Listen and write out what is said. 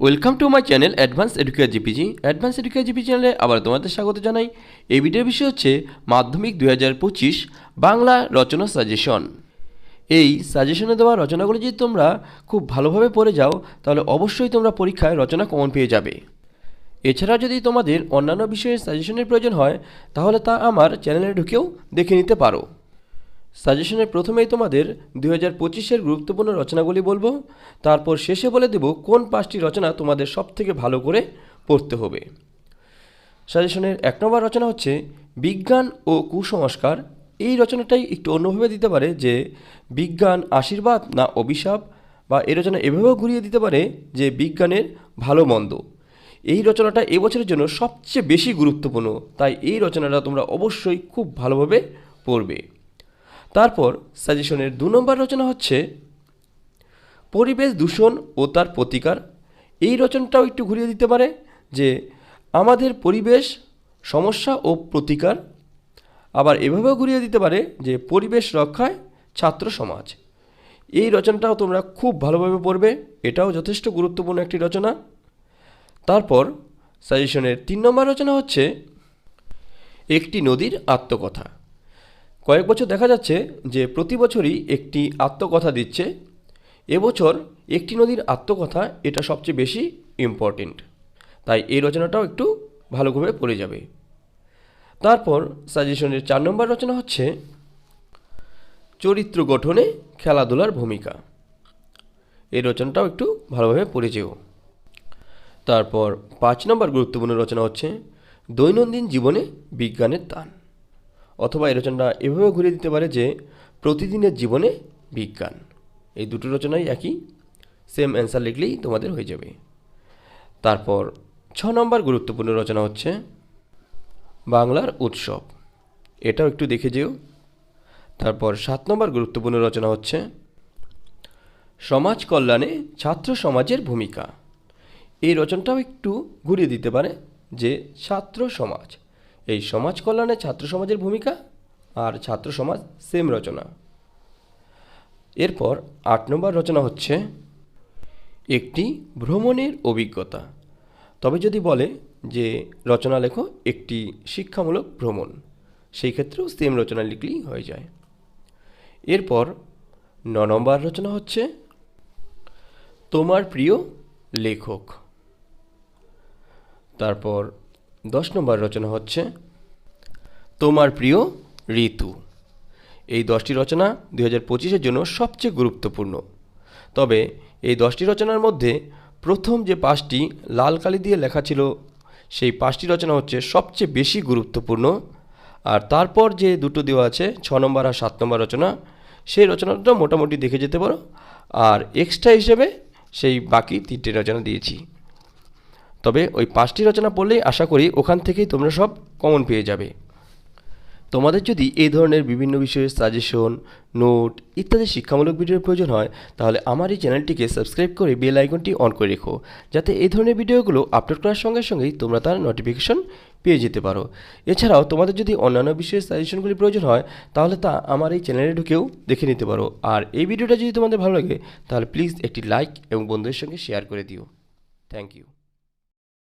Welcome to my channel Advance Educare GPG Advance Educare GP চ্যানেলে আবার তোমাদের স্বাগত জানাই। এই ভিডিওর বিষয় হচ্ছে মাধ্যমিক দুই হাজার পঁচিশ বাংলা রচনা সাজেশন। এই সাজেশনে দেওয়া রচনাগুলি যদি তোমরা খুব ভালোভাবে পড়ে যাও, তাহলে অবশ্যই তোমরা পরীক্ষায় রচনা কমন পেয়ে যাবে। এছাড়া যদি তোমাদের অন্যান্য বিষয়ের সাজেশনের প্রয়োজন হয়, তাহলে তা আমার চ্যানেলে ঢুকেও দেখে নিতে পারো। সাজেশনের প্রথমেই তোমাদের দুই হাজার পঁচিশের গুরুত্বপূর্ণ রচনাগুলি বলব। তারপর শেষে বলে দেব কোন পাঁচটি রচনা তোমাদের সবথেকে ভালো করে পড়তে হবে। সাজেশনের এক নম্বর রচনা হচ্ছে, বিজ্ঞান ও কুসংস্কার। এই রচনাটাই একটু অন্যভাবে দিতে পারে যে, বিজ্ঞান আশীর্বাদ না অভিশাপ, বা এই রচনা এভাবেও ঘুরিয়ে দিতে পারে যে, বিজ্ঞানের ভালো মন্দ। এই রচনাটা এবছরের জন্য সবচেয়ে বেশি গুরুত্বপূর্ণ। তাই এই রচনাটা তোমরা অবশ্যই খুব ভালোভাবে পড়বে। তারপর সাজেশনের দু নম্বর রচনা হচ্ছে, পরিবেশ দূষণ ও তার প্রতিকার। এই রচনাটাও একটু ঘুরিয়ে দিতে পারে যে, আমাদের পরিবেশ সমস্যা ও প্রতিকার। আবার এভাবেও ঘুরিয়ে দিতে পারে যে, পরিবেশ রক্ষায় ছাত্র সমাজ। এই রচনাটাও তোমরা খুব ভালোভাবে পড়বে, এটাও যথেষ্ট গুরুত্বপূর্ণ একটি রচনা। তারপর সাজেশনের তিন নম্বর রচনা হচ্ছে, একটি নদীর আত্মকথা। কয়েক বছর দেখা যাচ্ছে যে প্রতি বছরই একটি আত্মকথা দিচ্ছে। এবছর একটি নদীর আত্মকথা এটা সবচেয়ে বেশি ইম্পর্টেন্ট তাই এই রচনাটাও একটু ভালোভাবে পড়ে যাবে। তারপর সাজেশনের চার নম্বর রচনা হচ্ছে, চরিত্র গঠনে খেলাধুলার ভূমিকা। এই রচনাটাও একটু ভালোভাবে পড়ে যেও। তারপর পাঁচ নম্বর গুরুত্বপূর্ণ রচনা হচ্ছে, দৈনন্দিন জীবনে বিজ্ঞানের দান অথবা এই রচনাটা এভাবে ঘুরিয়ে দিতে পারে যে প্রতিদিনের জীবনে বিজ্ঞান। এই দুটো রচনাই একই সেম অ্যান্সার লিখলেই তোমাদের হয়ে যাবে। তারপর ছ নম্বর গুরুত্বপূর্ণ রচনা হচ্ছে, বাংলার উৎসব। এটাও একটু দেখে যেও। তারপর সাত নম্বর গুরুত্বপূর্ণ রচনা হচ্ছে, সমাজ কল্যাণে ছাত্র সমাজের ভূমিকা। এই রচনাটাও একটু ঘুরিয়ে দিতে পারে যে ছাত্র সমাজ এই সমাজ কল্যাণে ছাত্র সমাজের ভূমিকা আর ছাত্র সমাজ সেম রচনা। এরপর আট নম্বর রচনা হচ্ছে, একটি ভ্রমণের অভিজ্ঞতা। তবে যদি বলে যে রচনা লেখো একটি শিক্ষামূলক ভ্রমণ, সেই ক্ষেত্রেও সেম রচনা লিখলেই হয়ে যায়। এরপর ন নম্বর রচনা হচ্ছে, তোমার প্রিয় লেখক। তারপর দশ নম্বর রচনা হচ্ছে, তোমার প্রিয় ঋতু। এই দশটি রচনা দুই হাজার পঁচিশের জন্য সবচেয়ে গুরুত্বপূর্ণ। তবে এই দশটি রচনার মধ্যে প্রথম যে পাঁচটি লাল কালি দিয়ে লেখা ছিল, সেই পাঁচটি রচনা হচ্ছে সবচেয়ে বেশি গুরুত্বপূর্ণ। আর তারপর যে দুটো দেওয়া আছে, ছ নম্বর আর সাত নম্বর রচনা, সেই রচনাটা মোটামুটি দেখে যেতে পারো। আর এক্সট্রা হিসেবে সেই বাকি তিনটে রচনা দিয়েছি। তবে ওই পাঁচটি রচনা পড়লেই আশা করি ওখান থেকেই তোমরা সব কমন পেয়ে যাবে। তোমাদের যদি এই ধরনের বিভিন্ন বিষয়ের সাজেশন নোট ইত্যাদি শিক্ষামূলক ভিডিওর প্রয়োজন হয়, তাহলে আমার এই চ্যানেলটিকে সাবস্ক্রাইব করে বেল আইকনটি অন করে রেখো, যাতে এই ধরনের ভিডিওগুলো আপলোড করার সঙ্গে সঙ্গেই তোমরা তার নোটিফিকেশন পেয়ে যেতে পারো। এছাড়াও তোমাদের যদি অন্যান্য বিষয়ের সাজেশনগুলি প্রয়োজন হয়, তাহলে তা আমার এই চ্যানেলে ঢুকেও দেখে নিতে পারো। আর এই ভিডিওটা যদি তোমাদের ভালো লাগে, তাহলে প্লিজ একটি লাইক এবং বন্ধুদের সঙ্গে শেয়ার করে দিও। Thank you